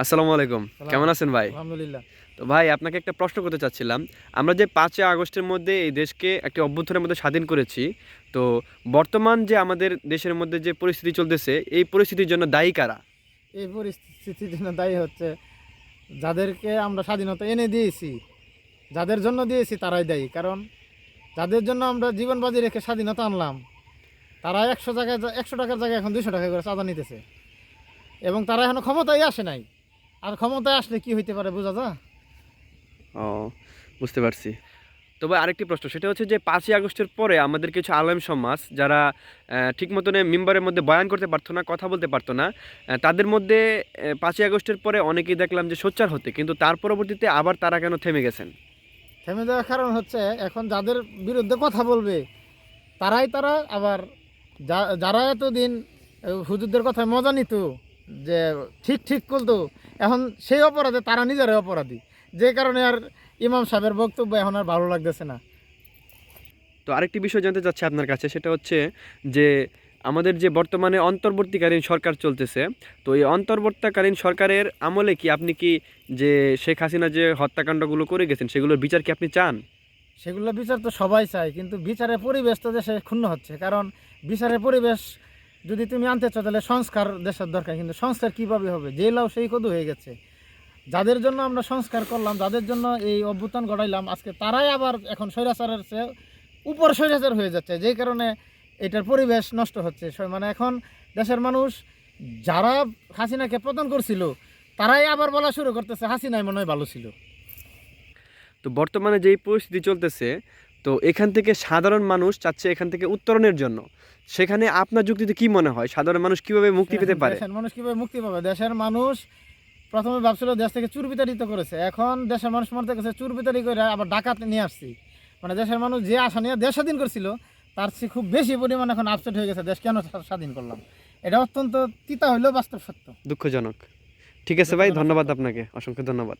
আসসালামু আলাইকুম। কেমন আছেন ভাই? আলহামদুলিল্লাহ। তো ভাই আপনাকে একটা প্রশ্ন করতে চাচ্ছিলাম। আমরা যে পাঁচই আগস্টের মধ্যে এই দেশকে একটি অভ্যুত্থানের মধ্যে স্বাধীন করেছি তো বর্তমান যে আমাদের দেশের মধ্যে যে পরিস্থিতি চলতেছে এই পরিস্থিতির জন্য দায়ী কারা? এই পরিস্থিতির জন্য দায়ী হচ্ছে যাদেরকে আমরা স্বাধীনতা এনে দিয়েছি যাদের জন্য দিয়েছি তারাই দায়ী। কারণ যাদের জন্য আমরা জীবন বাজি রেখে স্বাধীনতা আনলাম তারা একশো জায়গায় একশো টাকার জায়গায় এখন দুশো টাকা করে চাঁদা নিতেছে। এবং তারা এখনও ক্ষমতায় আসে নাই। আর ক্ষমতায় আসলে কি হইতে পারে বোঝা যা? ও বুঝতে পারছি। তবে আরেকটি প্রশ্ন সেটা হচ্ছে যে পাঁচই আগস্টের পরে আমাদের কিছু আলেম সমাজ যারা ঠিক মতনে মেম্বারের মধ্যে বয়ান করতে পারতো না কথা বলতে পারতো না তাদের মধ্যে পাঁচই আগস্টের পরে অনেকেই দেখলাম যে সোচ্চার হতে কিন্তু তার পরবর্তীতে আবার তারা কেন থেমে গেছেন? থেমে যাওয়ার কারণ হচ্ছে এখন যাদের বিরুদ্ধে কথা বলবে তারাই তারা আবার যারা এতদিন হুজুরদের কথায় মজা নিত যে ঠিক ঠিক করতো এখন সেই অপরাধে তারা নিজেরাই অপরাধী। যে কারণে আর ইমাম সাহেবের বক্তব্য এখন আর ভালো লাগতেছে না। তো আরেকটি বিষয় জানতে চাচ্ছি আপনার কাছে সেটা হচ্ছে যে আমাদের যে বর্তমানে অন্তর্বর্তীকালীন সরকার চলতেছে তো এই অন্তর্বর্তীকালীন সরকারের আমলে কি আপনি কি যে শেখ হাসিনা যে হত্যাকাণ্ডগুলো করে গেছেন সেগুলোর বিচার কি আপনি চান? সেগুলো বিচার তো সবাই চায় কিন্তু বিচারের পরিবেশ তো দেশে ক্ষুণ্ণ হচ্ছে। কারণ বিচারের পরিবেশ যদি তুমি আনতে চাও তাহলে সংস্কার দেশের দরকার, কিন্তু সংস্কার কীভাবে হবে? যে লাও সেই কদু হয়ে গেছে। যাদের জন্য আমরা সংস্কার করলাম, যাদের জন্য এই অভ্যুত্থান ঘটাইলাম আজকে তারাই আবার এখন স্বৈরাচারের চেয়ে উপর স্বৈরাচার হয়ে যাচ্ছে, যেই কারণে এটার পরিবেশ নষ্ট হচ্ছে। মানে এখন দেশের মানুষ, যারা হাসিনাকে পতন করছিল, তারাই আবার বলা শুরু করতেছে, হাসিনাই মনে হয় ভালো ছিল। তো বর্তমানে যেই পরিস্থিতি চলতেছে তো এখান থেকে সাধারণ মানুষ চাচ্ছে এখান থেকে উত্তরণের জন্য। সেখানে আপনার যুক্তিতে কি মনে হয়? সাধারণ মানুষ কীভাবে মুক্তি পেতে পারে? মানুষ কীভাবে মুক্তি পাবে? দেশের মানুষ প্রথমে ভাবছিল দেশ থেকে চুর বিতাড়িত করেছে। এখন দেশের মানুষ মনে গেছে চুর বিতাড়ি করে আবার ডাকাত নিয়ে আসছি। মানে দেশের মানুষ যে আশা নিয়ে দেশ স্বাধীন করছিল তার চেয়ে খুব বেশি পরিমাণ এখন আপসেট হয়ে গেছে দেশ কেন স্বাধীন করলাম? এটা অত্যন্ত তিতা হইলেও বাস্তব সত্য। দুঃখজনক। ঠিক আছে ভাই ধন্যবাদ আপনাকে অসংখ্য ধন্যবাদ।